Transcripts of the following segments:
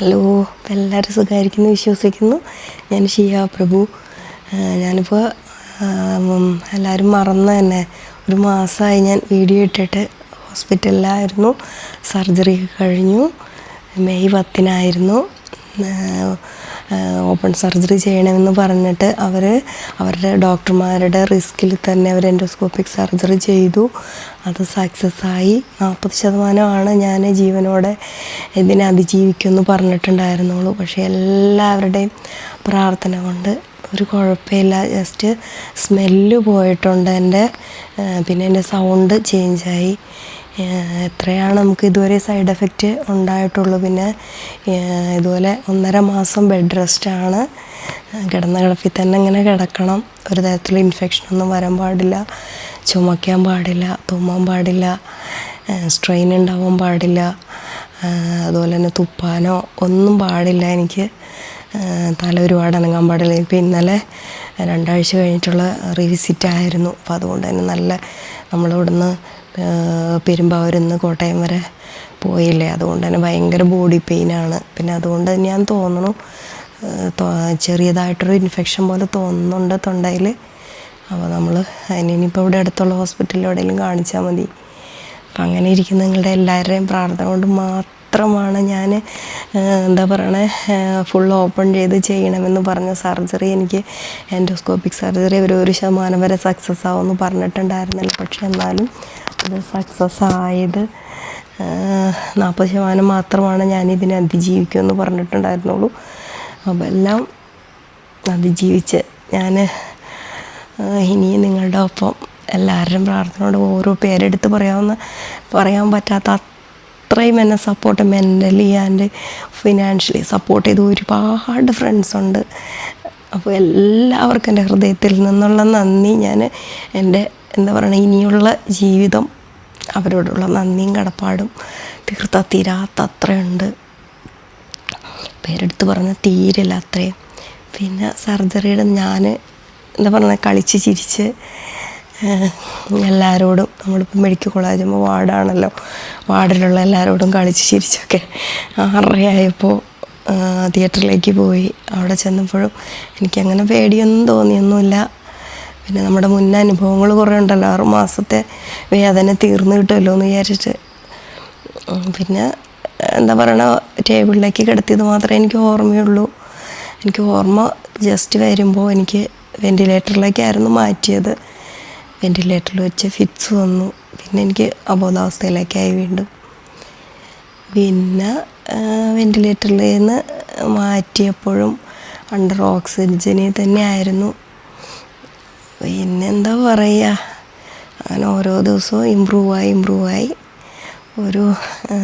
Hello എല്ലാവരും സുഖമായിരിക്കുന്നു വിശ്വസിക്കുന്നു. ഞാൻ ഷിയ പ്രഭു. ഞാനിപ്പോൾ എല്ലാവരും മറന്ന് തന്നെ ഒരു മാസമായി ഞാൻ വീഡിയോ ഇട്ടിട്ട് ഹോസ്പിറ്റലിലായിരുന്നു. സർജറി കഴിഞ്ഞു. മെയ് പത്തിനായിരുന്നു. ഓപ്പൺ സർജറി ചെയ്യണമെന്ന് പറഞ്ഞിട്ട് അവർ അവരുടെ ഡോക്ടർമാരുടെ റിസ്കിൽ തന്നെ അവർ എൻഡോസ്കോപ്പിക് സർജറി ചെയ്തു. അത് സക്സസ് ആയി. നാൽപ്പത് ശതമാനമാണ് ഞാൻ ജീവനോടെ ഇതിനെ അതിജീവിക്കുമെന്ന് പറഞ്ഞിട്ടുണ്ടായിരുന്നുള്ളൂ. പക്ഷേ എല്ലാവരുടെയും പ്രാർത്ഥന കൊണ്ട് ഒരു കുഴപ്പമില്ല. ജസ്റ്റ് സ്മെല്ല് പോയിട്ടുണ്ട് എന്റെ പിന്നെ എന്റെ സൗണ്ട് ചേഞ്ചായി എത്രയാണ് നമുക്ക് ഇതുവരെ സൈഡ് എഫക്റ്റ് ഉണ്ടായിട്ടുള്ളൂ? പിന്നെ ഇതുപോലെ ഒന്നര മാസം ബെഡ് റെസ്റ്റാണ് കിടന്ന കിടപ്പിൽ തന്നെ ഇങ്ങനെ കിടക്കണം. ഒരു തരത്തിലുള്ള ഇൻഫെക്ഷനൊന്നും വരാൻ പാടില്ല. ചുമക്കാൻ പാടില്ല തുമ്മാൻ പാടില്ല സ്ട്രെയിൻ ഉണ്ടാവാൻ പാടില്ല. അതുപോലെ തന്നെ തുപ്പാനോ ഒന്നും പാടില്ല എനിക്ക്. തല ഒരുപാട് അനങ്ങാൻ പാടില്ല. ഇപ്പം ഇന്നലെ രണ്ടാഴ്ച കഴിഞ്ഞിട്ടുള്ള റീവിസിറ്റ് ആയിരുന്നു. അപ്പോൾ അതുകൊണ്ട് തന്നെ നല്ല നമ്മളിവിടുന്ന് പെരുമ്പാവൂരിൽ നിന്ന് കോട്ടയം വരെ പോയില്ലേ? അതുകൊണ്ട് തന്നെ ഭയങ്കര ബോഡി പെയിനാണ് പിന്നെ അതുകൊണ്ട് ഞാൻ തോന്നുന്നു ഏഹ് തൊ- ചെറിയതായിട്ടൊരു ഇൻഫെക്ഷൻ പോലെ തോന്നുന്നുണ്ട് തൊണ്ടയിൽ. അപ്പോൾ നമ്മൾ അതിനിപ്പോൾ ഇവിടെ അടുത്തുള്ള ഹോസ്പിറ്റലിൽ എവിടെയെങ്കിലും കാണിച്ചാൽ മതി. അപ്പം അങ്ങനെ ഇരിക്കുന്ന നിങ്ങളുടെ എല്ലാവരുടെയും പ്രാർത്ഥന കൊണ്ട് മാത്രമാണ് ഞാൻ എന്താ പറയണേ ഫുൾ ഓപ്പൺ ചെയ്ത് ചെയ്യണമെന്ന് പറഞ്ഞ സർജറി എനിക്ക് എൻഡോസ്കോപ്പിക് സർജറി ഒരു ഒരു ശതമാനം വരെ സക്സസ് ആവുമെന്ന് പറഞ്ഞിട്ടുണ്ടായിരുന്നില്ല. പക്ഷെ എന്നാലും അത് സക്സസ് ആയത് നാൽപ്പത് ശതമാനം മാത്രമാണ് ഞാൻ ഇതിനെ അതിജീവിക്കുമെന്ന് പറഞ്ഞിട്ടുണ്ടായിരുന്നുള്ളൂ. അപ്പോൾ എല്ലാം അതിജീവിച്ച് ഞാൻ ഇനിയും നിങ്ങളുടെ ഒപ്പം എല്ലാവരുടെയും പ്രാർത്ഥനയോട് ഓരോ പേരെടുത്ത് പറയാവുന്ന പറയാൻ പറ്റാത്ത അത്രയും എന്നെ support mentally and financially support ചെയ്ത് ഒരുപാട് ഫ്രണ്ട്സ് ഉണ്ട്. അപ്പോൾ എല്ലാവർക്കും എന്റെ ഹൃദയത്തിൽ നിന്നുള്ള നന്ദി. ഞാൻ എന്റെ എന്താ പറയുക ഇനിയുള്ള ജീവിതം അവരോടുള്ള നന്ദിയും കടപ്പാടും തീർത്ത തീരാത്ത അത്രയുണ്ട്. പേരെടുത്ത് പറഞ്ഞ തീരില്ല അത്രയും പിന്നെ സർജറിയുടെ ഞാൻ എന്താ പറയുക കളിച്ച് ചിരിച്ച് എല്ലാവരോടും നമ്മളിപ്പോൾ മെഡിക്കൽ കോളേജ് ആകുമ്പോൾ വാർഡാണല്ലോ വാർഡിലുള്ള എല്ലാവരോടും കളിച്ച് ചിരിച്ചൊക്കെ ആറരയായപ്പോൾ തിയേറ്ററിലേക്ക് പോയി. അവിടെ ചെന്നപ്പോഴും എനിക്കങ്ങനെ പേടിയൊന്നും തോന്നിയൊന്നുമില്ല. പിന്നെ നമ്മുടെ മുൻ അനുഭവങ്ങൾ കുറേ ഉണ്ടല്ലോ. ആറ് മാസത്തെ വേദന തീർന്നു കിട്ടുമല്ലോ എന്ന് വിചാരിച്ചിട്ട്. പിന്നെ എന്താ പറയണ ടേബിളിലേക്ക് കിടത്തിയത് മാത്രമേ എനിക്ക് ഓർമ്മയുള്ളൂ. എനിക്ക് ഓർമ്മ ജസ്റ്റ് വരുമ്പോൾ എനിക്ക് വെന്റിലേറ്ററിലേക്കായിരുന്നു മാറ്റിയത്. വെന്റിലേറ്ററിൽ വെച്ച് ഫിറ്റ്സ് വന്നു. പിന്നെ എനിക്ക് അബോധാവസ്ഥയിലേക്കായി വീണ്ടും. പിന്നെ വെന്റിലേറ്ററിൽ നിന്ന് മാറ്റിയപ്പോഴും അണ്ടർ ഓക്സിജനിൽ തന്നെയായിരുന്നു. പിന്നെ എന്താ പറയുക അങ്ങനെ ഓരോ ദിവസവും ഇമ്പ്രൂവായി ഇമ്പ്രൂവായി. ഒരു ആ,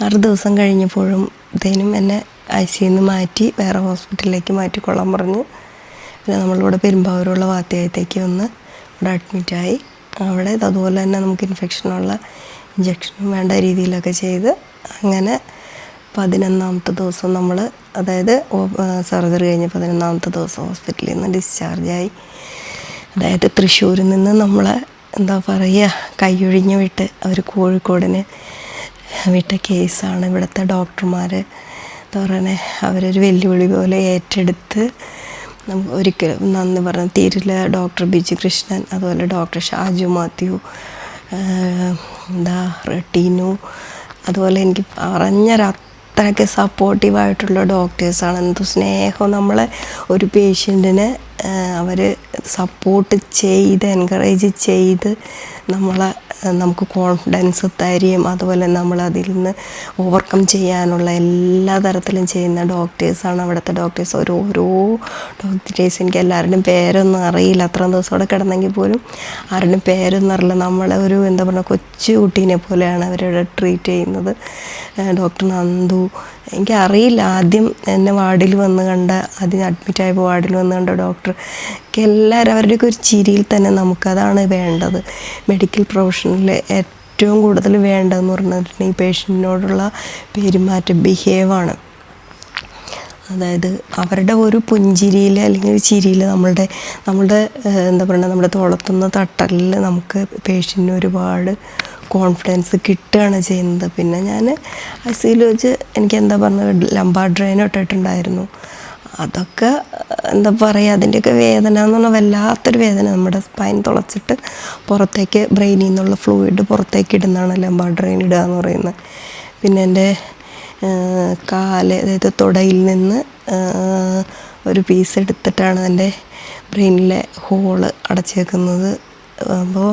ആറ് ദിവസം കഴിഞ്ഞപ്പോഴും ഇതേനും എന്നെ ഐ സിയിൽ നിന്ന് മാറ്റി വേറെ ഹോസ്പിറ്റലിലേക്ക് മാറ്റിക്കൊള്ളാൻ പറഞ്ഞു. പിന്നെ നമ്മളിവിടെ പെരുമ്പാവൂരുള്ള വാത്തിയായത്തേക്ക് വന്ന് ഇവിടെ അഡ്മിറ്റായി അവിടെ അതുപോലെ തന്നെ നമുക്ക് ഇൻഫെക്ഷനുള്ള ഇഞ്ചക്ഷനും വേണ്ട രീതിയിലൊക്കെ ചെയ്ത് അങ്ങനെ പതിനൊന്നാമത്തെ ദിവസം നമ്മൾ അതായത് സർജറി കഴിഞ്ഞ് പതിനൊന്നാമത്തെ ദിവസം ഹോസ്പിറ്റലിൽ നിന്ന് ഡിസ്ചാർജായി അതായത് തൃശ്ശൂരിൽ നിന്ന് നമ്മൾ എന്താ പറയുക കൈയൊഴിഞ്ഞു വിട്ട് അവർ കോഴിക്കോടിന് വിട്ട കേസാണ്. ഇവിടുത്തെ ഡോക്ടർമാർ എന്താ പറയണേ അവരൊരു വെല്ലുവിളി പോലെ ഏറ്റെടുത്ത് നമുക്ക് ഒരിക്കലും നന്ദി പറഞ്ഞ തീരില്ല. ഡോക്ടർ ബിജു കൃഷ്ണൻ അതുപോലെ ഡോക്ടർ ഷാജു മാത്യു എന്താ ടീനു അതുപോലെ എനിക്ക് പറഞ്ഞൊരത്രയ്ക്ക് സപ്പോർട്ടീവായിട്ടുള്ള ഡോക്ടേഴ്സാണ് എന്തോ സ്നേഹം നമ്മളെ ഒരു പേഷ്യന്റിനെ അവർ സപ്പോർട്ട് ചെയ്ത് എൻകറേജ് ചെയ്ത് നമ്മളെ നമുക്ക് കോൺഫിഡൻസ് തരികയും അതുപോലെ നമ്മൾ അതിൽ നിന്ന് ഓവർകം ചെയ്യാനുള്ള എല്ലാ തരത്തിലും ചെയ്യുന്ന ഡോക്ടേഴ്സാണ് അവിടുത്തെ ഡോക്ടേഴ്സ് ഓരോ ഓരോ ഡോക്ടേഴ്സ് എനിക്ക് എല്ലാവരുടെയും പേരൊന്നും അറിയില്ല. അത്രയും ദിവസം അവിടെ കിടന്നെങ്കിൽ പോലും ആരുടെയും പേരൊന്നും അറിയില്ല. നമ്മളെ ഒരു എന്താ പറയുക കൊച്ചു കുട്ടീനെ പോലെയാണ് അവരവിടെ ട്രീറ്റ് ചെയ്യുന്നത്. ഡോക്ടർ നന്ദു എനിക്കറിയില്ല. ആദ്യം എന്നെ വാർഡിൽ വന്ന് കണ്ട ആദ്യം അഡ്മിറ്റായപ്പോൾ വാർഡിൽ വന്ന് കണ്ട ഡോക്ടർ എല്ലാവരും അവരുടെയൊക്കെ ഒരു ചിരിയിൽ തന്നെ നമുക്കതാണ് വേണ്ടത്. മെഡിക്കൽ പ്രൊഫഷനിൽ ഏറ്റവും കൂടുതൽ വേണ്ടതെന്ന് പറഞ്ഞിട്ടുണ്ടെങ്കിൽ പേഷ്യന്റിനോടുള്ള പെരുമാറ്റം ബിഹേവാണ് അതായത് അവരുടെ ഒരു പുഞ്ചിരിയിൽ അല്ലെങ്കിൽ ഒരു ചിരിയിൽ നമ്മളുടെ നമ്മളുടെ എന്താ പറയുക നമ്മുടെ തോളത്തുനിന്ന് തട്ടലിൽ നമുക്ക് പേഷ്യന്റിന് ഒരുപാട് കോൺഫിഡൻസ് കിട്ടുകയാണ് ചെയ്യുന്നത്. പിന്നെ ഞാൻ ഐ സിയിൽ വെച്ച് എനിക്ക് എന്താ പറഞ്ഞത് ലംബാ ഡ്രെയിൻ ഇട്ടിട്ടുണ്ടായിരുന്നു അതൊക്കെ എന്താ പറയുക അതിന്റെയൊക്കെ വേദന എന്ന് പറഞ്ഞാൽ വല്ലാത്തൊരു വേദന. നമ്മുടെ സ്പൈൻ തുളച്ചിട്ട് പുറത്തേക്ക് ബ്രെയിനിൽ നിന്നുള്ള ഫ്ലൂയിഡ് പുറത്തേക്ക് ഇടുന്നതാണ് ലംബാ ഡ്രെയിൻ ഇടുക എന്ന് പറയുന്നത്. പിന്നെ എന്റെ കാൽ അതായത് തുടയിൽ നിന്ന് ഒരു പീസ് എടുത്തിട്ടാണ് എന്റെ ബ്രെയിനിലെ ഹോൾ അടച്ചേക്കുന്നത്. അപ്പോൾ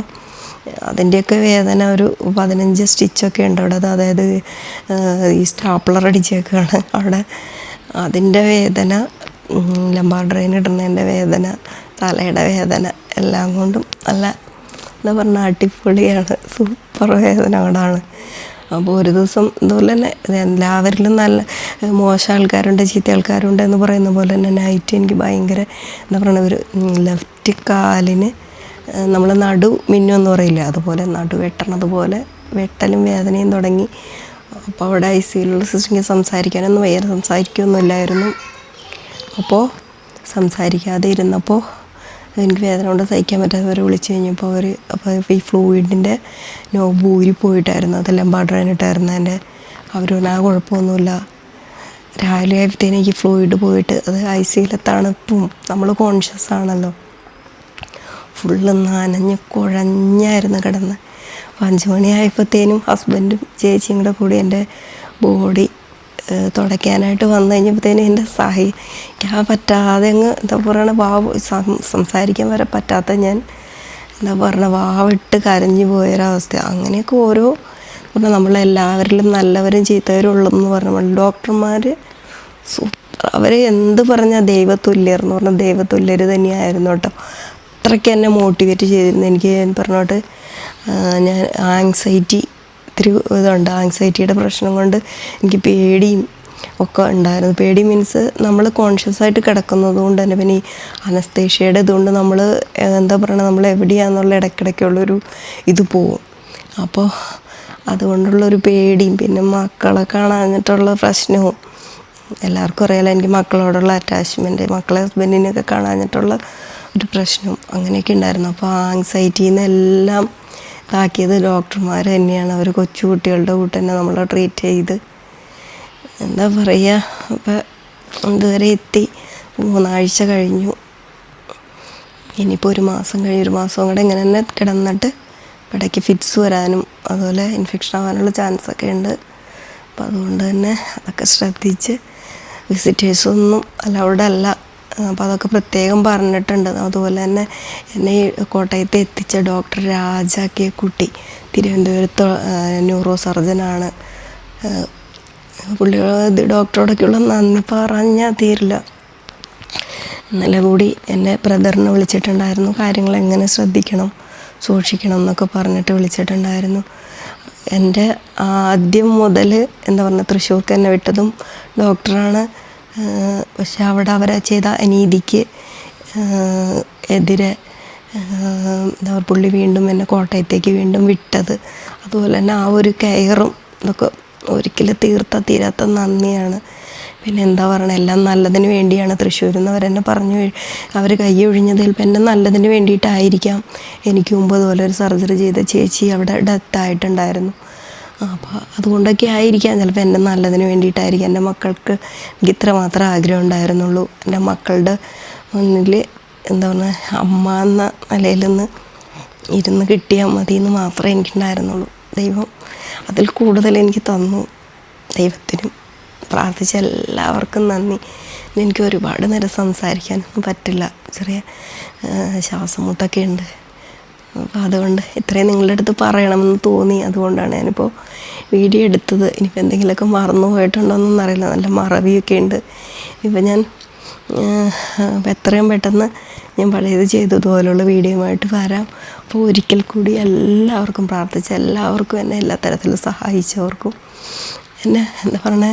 അതിന്റെയൊക്കെ വേദന ഒരു പതിനഞ്ച് സ്റ്റിച്ചൊക്കെ ഉണ്ട് അവിടെ. അത് അതായത് ഈ സ്റ്റാപ്ലർ അടിച്ചേക്കാണ് അവിടെ. അതിന്റെ വേദന ലംബാർ ഡ്രെയിൻ ഇടുന്നതിന്റെ വേദന തലയുടെ വേദന എല്ലാം കൊണ്ടും നല്ല എന്താ പറഞ്ഞാൽ അടിപൊളിയാണ്. സൂപ്പർ വേദന അവിടാണ് അപ്പോൾ ഒരു ദിവസം ഇതുപോലെ തന്നെ എല്ലാവരിലും നല്ല മോശം ആൾക്കാരുണ്ട് ചീത്ത ആൾക്കാരുണ്ട് എന്ന് പറയുന്ന പോലെ തന്നെ നൈറ്റ് എനിക്ക് ഭയങ്കര എന്താ പറയുക ഒരു ലെഫ്റ്റ് കാലിന് നമ്മൾ നടു മിന്നു എന്ന് പറയില്ല അതുപോലെ നടു വെട്ടണത് പോലെ വെട്ടലും വേദനയും തുടങ്ങി. അപ്പോൾ അവിടെ ഐ സിയിലുള്ള സിസ്റ്ററിങ് സംസാരിക്കാനൊന്നും വേറെ സംസാരിക്കുകയൊന്നുമില്ലായിരുന്നു അപ്പോൾ സംസാരിക്കാതെ ഇരുന്നപ്പോൾ എനിക്ക് വേദന കൊണ്ട് സഹിക്കാൻ പറ്റാതെ അവരെ വിളിച്ചു കഴിഞ്ഞപ്പോൾ അവർ അപ്പോൾ ഈ ഫ്ലൂയിഡിന്റെ നോബ് ഊരി പോയിട്ടായിരുന്നു. അതെല്ലാം പാടാനിട്ടായിരുന്നു എന്റെ. അവർ പറഞ്ഞു ആ കുഴപ്പമൊന്നുമില്ല. രാവിലെ ആയപ്പോഴത്തേനും എനിക്ക് ഫ്ലൂയിഡ് പോയിട്ട് അത് ഐ സിയിലെ തണുപ്പും നമ്മൾ കോൺഷ്യസ് ആണല്ലോ. ഫുള്ള് നനഞ്ഞ് കുഴഞ്ഞായിരുന്നു കിടന്ന്. അഞ്ച് മണിയായപ്പോഴത്തേനും ഹസ്ബൻഡും ചേച്ചിയും കൂടെ കൂടി എന്റെ ബോഡി തുടയ്ക്കാനായിട്ട് വന്നു കഴിഞ്ഞപ്പോഴത്തേനും എന്റെ സഹിക്കാൻ പറ്റാതെ അങ്ങ് എന്താ പറയുക വാവ് സംസാരിക്കാൻ വരെ പറ്റാത്ത ഞാൻ എന്താ പറയുക വാവിട്ട് കരഞ്ഞു പോയൊരവസ്ഥ. അങ്ങനെയൊക്കെ ഓരോ പറഞ്ഞാൽ നമ്മളെല്ലാവരിലും നല്ലവരും ചീത്തവരും ഉള്ളതെന്ന് പറഞ്ഞ. ഡോക്ടർമാർ സൂപ്പർ. അവർ എന്ത് പറഞ്ഞാൽ ദൈവത്തുല്യർ എന്ന് പറഞ്ഞാൽ ദൈവത്തുല്യർ തന്നെയായിരുന്നു കേട്ടോ. അത്രയ്ക്ക് എന്നെ മോട്ടിവേറ്റ് ചെയ്തിരുന്നു. എനിക്ക് പറഞ്ഞോട്ട് ഞാൻ ആങ്സൈറ്റി ഇത്തിരി ഇതുണ്ട്. ആങ്സൈറ്റിയുടെ പ്രശ്നം കൊണ്ട് എനിക്ക് പേടിയും ഒക്കെ ഉണ്ടായിരുന്നു. പേടി മീൻസ് നമ്മൾ കോൺഷ്യസ് ആയിട്ട് കിടക്കുന്നത് കൊണ്ട് തന്നെ. പിന്നെ ഈ അനസ്തേഷ്യയുടെ ഇതുകൊണ്ട് നമ്മൾ എന്താ പറയുക നമ്മൾ എവിടെയാണെന്നുള്ള ഇടയ്ക്കിടയ്ക്കുള്ളൊരു ഇത് പോവും അപ്പോൾ അതുകൊണ്ടുള്ളൊരു പേടിയും പിന്നെ മക്കളെ കാണാഞ്ഞിട്ടുള്ള പ്രശ്നവും എല്ലാവർക്കും അറിയാലോ. എനിക്ക് മക്കളോടുള്ള അറ്റാച്ച്മെന്റ് മക്കളെ ഹസ്ബൻഡിനെയൊക്കെ കാണാഞ്ഞിട്ടുള്ള ഒരു പ്രശ്നം അങ്ങനെയൊക്കെ ഉണ്ടായിരുന്നു. അപ്പോൾ ആങ്സൈറ്റിയിൽ നിന്ന് എല്ലാം ഇതാക്കിയത് ഡോക്ടർമാർ തന്നെയാണ്. അവർ കൊച്ചുകുട്ടികളുടെ കൂട്ട് തന്നെ നമ്മളെ ട്രീറ്റ് ചെയ്ത്. എന്താ പറയുക അപ്പം ഇതുവരെ എത്തി. മൂന്നാഴ്ച കഴിഞ്ഞു. ഇനിയിപ്പോൾ ഒരു മാസം കഴിഞ്ഞ് ഒരു മാസം കൂടെ ഇങ്ങനെ തന്നെ കിടന്നിട്ട് ഇടയ്ക്ക് ഫിറ്റ്സ് വരാനും അതുപോലെ ഇൻഫെക്ഷൻ ആവാനുള്ള ചാൻസ് ഒക്കെ ഉണ്ട്. അപ്പം അതുകൊണ്ട് തന്നെ അതൊക്കെ ശ്രദ്ധിച്ച് വിസിറ്റേഴ്സൊന്നും അലൗഡ് അല്ല. അപ്പോൾ അതൊക്കെ പ്രത്യേകം പറഞ്ഞിട്ടുണ്ട്. അതുപോലെ തന്നെ എന്നെ കോട്ടയത്ത് എത്തിച്ച ഡോക്ടർ രാജ കെ കുട്ടി തിരുവനന്തപുരത്ത് ന്യൂറോ സർജനാണ് പുള്ളി ഇത് ഡോക്ടറോടൊക്കെയുള്ള നന്ദി പറഞ്ഞാൽ തീരില്ല. ഇന്നലെ കൂടി എന്റെ ബ്രദറിനെ വിളിച്ചിട്ടുണ്ടായിരുന്നു. കാര്യങ്ങൾ എങ്ങനെ ശ്രദ്ധിക്കണം സൂക്ഷിക്കണം എന്നൊക്കെ പറഞ്ഞിട്ട് വിളിച്ചിട്ടുണ്ടായിരുന്നു. എന്റെ ആദ്യം മുതൽ എന്താ പറഞ്ഞാൽ തൃശ്ശൂർക്ക് എന്നെ വിട്ടതും ഡോക്ടറാണ് പക്ഷെ അവിടെ അവരെ ചെയ്ത അനീതിക്ക് എതിരെ അവർ പുള്ളി വീണ്ടും എന്നെ കോട്ടയത്തേക്ക് വീണ്ടും വിട്ടത്. അതുപോലെ തന്നെ ആ ഒരു കെയറും ഇതൊക്കെ ഒരിക്കലും തീർത്ത തീരാത്ത നന്ദിയാണ്. പിന്നെ എന്താ പറയണത് എല്ലാം നല്ലതിന് വേണ്ടിയാണ്. തൃശ്ശൂരിൽ നിന്ന് അവരെന്നെ പറഞ്ഞു അവർ കൈ എന്നെ നല്ലതിന് വേണ്ടിയിട്ടായിരിക്കാം. എനിക്ക് മുമ്പ് അതുപോലെ ഒരു സർജറി ചെയ്ത ചേച്ചി അവിടെ ഡെത്ത് ആയിട്ടുണ്ടായിരുന്നു അപ്പോൾ അതുകൊണ്ടൊക്കെ ആയിരിക്കാം. ചിലപ്പോൾ എന്റെ നല്ലതിന് വേണ്ടിയിട്ടായിരിക്കും. എന്റെ മക്കൾക്ക് എനിക്ക് ഇത്ര മാത്രം ആഗ്രഹം ഉണ്ടായിരുന്നുള്ളൂ. എന്റെ മക്കളുടെ മുന്നിൽ എന്താ പറയുക അമ്മ എന്ന നിലയിൽ നിന്ന് ഇരുന്ന് കിട്ടിയാൽ മതി എന്ന് മാത്രമേ എനിക്കുണ്ടായിരുന്നുള്ളൂ. ദൈവം അതിൽ കൂടുതൽ എനിക്ക് തന്നു. ദൈവത്തിനും പ്രാർത്ഥിച്ച എല്ലാവർക്കും നന്ദി. എനിക്ക് ഒരുപാട് നേരം സംസാരിക്കാനൊന്നും പറ്റില്ല. ചെറിയ ശ്വാസം മുട്ടൊക്കെ ഉണ്ട്. അപ്പോൾ അതുകൊണ്ട് ഇത്രയും നിങ്ങളുടെ അടുത്ത് പറയണമെന്ന് തോന്നി. അതുകൊണ്ടാണ് ഞാനിപ്പോൾ വീഡിയോ എടുത്തത്. ഇനിയിപ്പോൾ എന്തെങ്കിലുമൊക്കെ മറന്നു പോയിട്ടുണ്ടോയെന്നൊന്നും അറിയില്ല. നല്ല മറവിയൊക്കെ ഉണ്ട്. ഇപ്പം ഞാൻ എത്രയും പെട്ടെന്ന് ഞാൻ പഴയത് ചെയ്തതുപോലുള്ള വീഡിയോയുമായിട്ട് വരാം. അപ്പോൾ ഒരിക്കൽ കൂടി എല്ലാവർക്കും പ്രാർത്ഥിച്ച എല്ലാവർക്കും എന്നെ എല്ലാ തരത്തിലും സഹായിച്ചവർക്കും എന്നെ എന്താ പറയണേ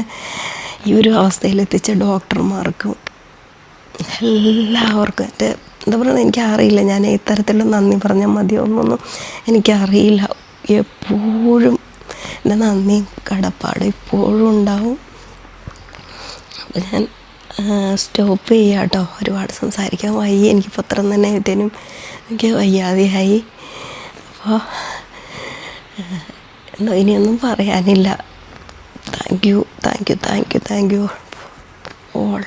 ഈ ഒരു അവസ്ഥയിലെത്തിച്ച ഡോക്ടർമാർക്കും എല്ലാവർക്കും എന്റെ എന്താ പറയുക എനിക്കറിയില്ല. ഞാൻ ഇത്തരത്തിലുള്ള നന്ദി പറഞ്ഞാൽ മതിയോ എന്നൊന്നും എനിക്കറിയില്ല. എപ്പോഴും എന്റെ നന്ദി കടപ്പാട് ഇപ്പോഴും ഉണ്ടാവും. അപ്പോൾ ഞാൻ സ്റ്റോപ്പ് ചെയ്യുക കേട്ടോ. ഒരുപാട് സംസാരിക്കാൻ വയ്യ. എനിക്ക് പത്രം തന്നെ ഇതിനും എനിക്ക് വയ്യാതെയായി. അപ്പോൾ എന്തോ ഇനിയൊന്നും പറയാനില്ല. Thank you thank you thank you thank you all